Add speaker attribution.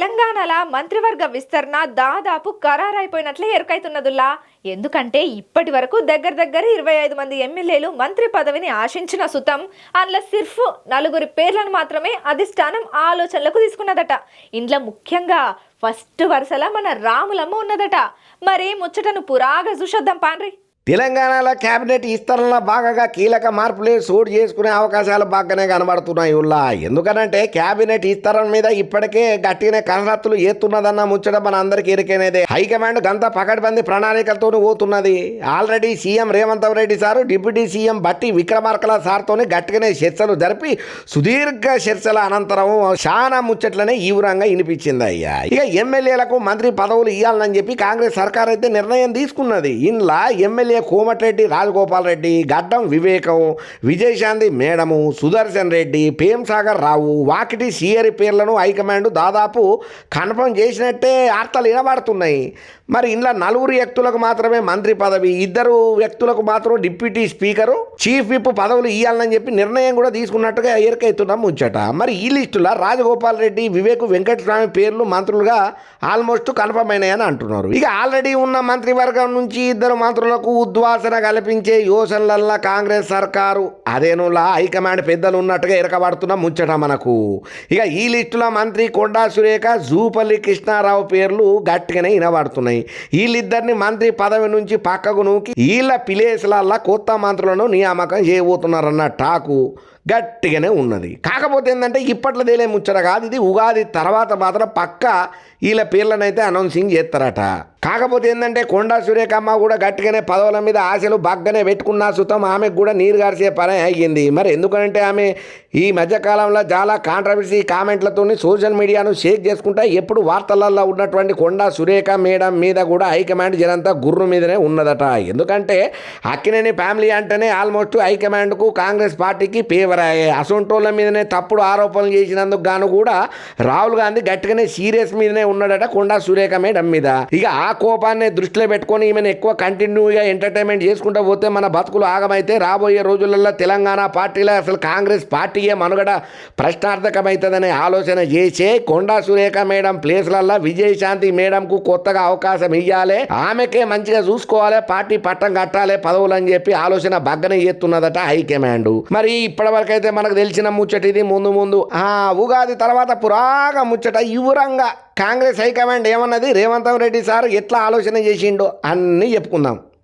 Speaker 1: తెలంగాణల మంత్రివర్గ విస్తరణ దాదాపు ఖరారైపోయినట్లే ఎరుకైతున్నదుల్లా. ఎందుకంటే ఇప్పటి వరకు దగ్గర దగ్గర ఇరవై ఐదు మంది ఎమ్మెల్యేలు మంత్రి పదవిని ఆశించిన సుతం అందులో సిర్ఫ్ నలుగురి పేర్లను మాత్రమే అధిష్టానం ఆలోచనలకు తీసుకున్నదట. ఇంట్లో ముఖ్యంగా ఫస్ట్ వరుసలో మన రాములమ్మ ఉన్నదట. మరి ముచ్చటను పురాగా చూసొద్దాం పాండ్రి.
Speaker 2: తెలంగాణలో కేబినెట్ విస్తరణలో బాగా కీలక మార్పులే చోటు చేసుకునే అవకాశాలు బాగానే కనబడుతున్నాయి ఉల్లా. ఎందుకనంటే కేబినెట్ విస్తరణ మీద ఇప్పటికే గట్టిన కసరత్తులు ఏతున్నదన్న ముచ్చట మన అందరికీ ఇరికైనదే. హైకమాండ్ గంత పకడ్బందీ ప్రణాళికలతో పోతున్నది. Already CM Revanth Reddy sir deputy CM Bhatti విక్రమార్కల సార్తోనే గట్టిగానే చర్చలు జరిపి సుదీర్ఘ చర్చల అనంతరం చాలా ముచ్చట్లనే ఈవ్రంగా వినిపించింది అయ్యా. ఇక ఎమ్మెల్యేలకు మంత్రి పదవులు ఇవ్వాలని చెప్పి కాంగ్రెస్ సర్కార్ అయితే నిర్ణయం తీసుకున్నది. ఇందులో ఎమ్మెల్యే కోమటిరెడ్డి రాజగోపాల్ రెడ్డి గడ్డం వివేకం విజయశాంతి మేడము సుదర్శన్ రెడ్డి పేమ్ రావు వాకిటి సియరి పేర్లను హైకమాండ్ దాదాపు కన్ఫర్మ్ చేసినట్టే వార్తలు వినబడుతున్నాయి. మరి ఇంట్లో నలుగురు వ్యక్తులకు మాత్రమే మంత్రి పదవి ఇద్దరు వ్యక్తులకు మాత్రం డిప్యూటీ స్పీకరు చీఫ్ విప్ పదవులు ఇవ్వాలని చెప్పి నిర్ణయం కూడా తీసుకున్నట్టుగా ఎరుకైతున్నాం ముచ్చట. మరి ఈ లిస్టులో రాజగోపాల్ రెడ్డి వివేక్ వెంకటస్వామి పేర్లు మంత్రులుగా ఆల్మోస్ట్ కన్ఫర్మ్ అయినాయని అంటున్నారు. ఇక ఆల్రెడీ ఉన్న మంత్రివర్గం నుంచి ఇద్దరు మంత్రులకు ఉద్వాసన కల్పించే యోచనలల్లా కాంగ్రెస్ సర్కారు అదేనులా హైకమాండ్ పెద్దలు ఉన్నట్టుగా ఇరకబడుతున్న ముచ్చట మనకు. ఇక ఈ లిస్టులో మంత్రి కొండా సురేఖ జూపల్లి కృష్ణారావు పేర్లు గట్టిగానే వినబడుతున్నాయి. వీళ్ళిద్దరిని మంత్రి పదవి నుంచి పక్కకు నూకి వీళ్ళ పిలేసులల్లా కొత్త మంత్రులను నియామకం చేయబోతున్నారన్న టాకు. గట్టిగానే ఉన్నది. కాకపోతే ఏంటంటే ఇప్పట్లో తేలే ముచ్చట కాదు ఇది. ఉగాది తర్వాత మాత్రం పక్క వీళ్ళ పేర్లనైతే అనౌన్సింగ్ చేస్తారట. కాకపోతే ఏంటంటే కొండా సురేఖమ్మ కూడా గట్టిగానే పదవుల మీద ఆశలు బగ్గనే పెట్టుకున్న సుతం ఆమెకు కూడా నీరు గారిసే పని అయ్యింది. మరి ఎందుకంటే ఆమె ఈ మధ్యకాలంలో చాలా కాంట్రవర్సీ కామెంట్లతో సోషల్ మీడియాను షేక్ చేసుకుంటా ఎప్పుడు వార్తలలో ఉన్నటువంటి కొండా సురేఖ మేడం మీద కూడా హైకమాండ్ జనంతా గుర్రు మీదనే ఉన్నదట. ఎందుకంటే అక్కినేని ఫ్యామిలీ అంటేనే ఆల్మోస్ట్ హైకమాండ్కు కాంగ్రెస్ పార్టీకి పేవ అయ్యే అసొంటోళ్ళ మీదనే తప్పుడు ఆరోపణలు చేసినందుకు గాను కూడా రాహుల్ గాంధీ గట్టిగానే సీరియస్ మీదనే ఉన్నాడట కొండా సురేఖ మేడం మీద. ఇక ఆ కోపాన్ని దృష్టిలో పెట్టుకొని ఈమెను ఎక్కువ కంటిన్యూగా ఎంటర్టైన్మెంట్ చేసుకుంటూ పోతే మన బతుకులు ఆగమైతే రాబోయే రోజులలో తెలంగాణ పార్టీలో అసలు కాంగ్రెస్ పార్టీయే మనుగడ ప్రశ్నార్థకమవుతుందనే ఆలోచన చేసే కొండా సురేఖ మేడం ప్లేస్లల్లో విజయశాంతి మేడంకు కొత్తగా అవకాశం ఇవ్వాలి ఆమెకే మంచిగా చూసుకోవాలి పార్టీ పట్టం కట్టాలి పదవులు అని చెప్పి ఆలోచన బగ్గనే చేస్తున్నదట హైకమాండ్ మరి ఇప్పటి అయితే మనకు తెలిసిన ముచ్చట ఇది. ముందు ముందు ఆ ఉగాది తర్వాత పురాగా ముచ్చట యువరంగా కాంగ్రెస్ హైకమాండ్ ఏమన్నది? రేవంత్ రెడ్డి సార్ ఎట్లా ఆలోచన చేసిండో అన్నీ చెప్పుకుందాం.